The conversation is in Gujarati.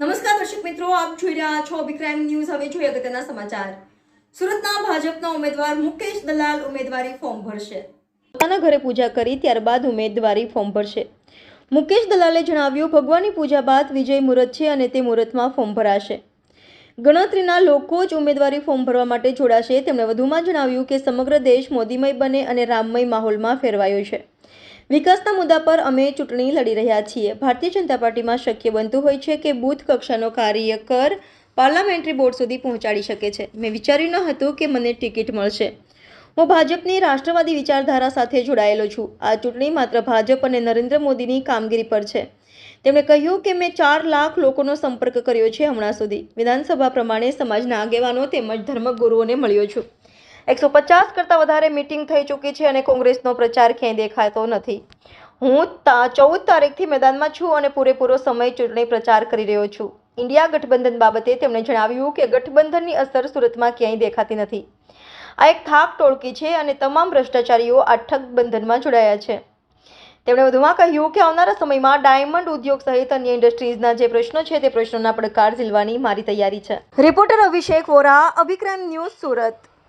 નમસ્કાર દર્શક મિત્રો, આપ જોઈ રહ્યા છો અભિક્રાઇમ ન્યૂઝ. હવે જોઈએ અગત્યના સમાચાર. સુરતના ભાજપના ઉમેદવાર મુકેશ દલાલ ઉમેદવારી ફોર્મ ભરશે. પોતાના ઘરે પૂજા કરી ત્યારબાદ ઉમેદવારી ફોર્મ ભરશે. મુકેશ દલાલે જણાવ્યું, ભગવાનની પૂજા બાદ વિજય મુહૂર્ત છે અને તે મુહૂર્તમાં ફોર્મ ભરાશે. ગણતરીના લોકો જ ઉમેદવારી ફોર્મ ભરવા માટે જોડાશે. તેમણે વધુમાં જણાવ્યું કે સમગ્ર દેશ મોદીમય બને અને રામમય માહોલમાં ફેરવાયો છે. વિકાસના મુદ્દા પર અમે ચૂંટણી લડી રહ્યા છીએ. ભારતીય જનતા પાર્ટીમાં શક્ય બનતું હોય છે કે બૂથ કક્ષાનો કાર્યકર પાર્લામેન્ટરી બોર્ડ સુધી પહોંચાડી શકે છે. મેં વિચાર્યું ન હતું કે મને ટિકિટ મળશે. હું ભાજપની રાષ્ટ્રવાદી વિચારધારા સાથે જોડાયેલો છું. આ ચૂંટણી માત્ર ભાજપ અને નરેન્દ્ર મોદીની કામગીરી પર છે. તેમણે કહ્યું કે મેં ચાર લાખ લોકોનો સંપર્ક કર્યો છે હમણાં સુધી. વિધાનસભા પ્રમાણે સમાજના આગેવાનો તેમજ ધર્મગુરુઓને મળ્યો છું. એકસો પચાસ કરતાં વધારે મિટિંગ થઈ ચૂકી છે અને કોંગ્રેસનો પ્રચાર ક્યાંય દેખાતો નથી. હું ચૌદ તારીખથી મેદાનમાં છું અને પૂરેપૂરો સમય ચૂંટણી પ્રચાર કરી રહ્યો છું. ઇન્ડિયા ગઠબંધન બાબતે તેમણે જણાવ્યું કે ગઠબંધનની અસર સુરતમાં ક્યાંય દેખાતી નથી. આ એક થાક ટોળકી છે અને તમામ ભ્રષ્ટાચારીઓ આ ઠગબંધનમાં જોડાયા છે. તેમણે વધુમાં કહ્યું કે આવનારા સમયમાં ડાયમંડ ઉદ્યોગ સહિત અન્ય ઇન્ડસ્ટ્રીઝના જે પ્રશ્નો છે તે પ્રશ્નોના પડકાર ઝીલવાની મારી તૈયારી છે. Reporter Abhishek Vora, Abhikram news Surat.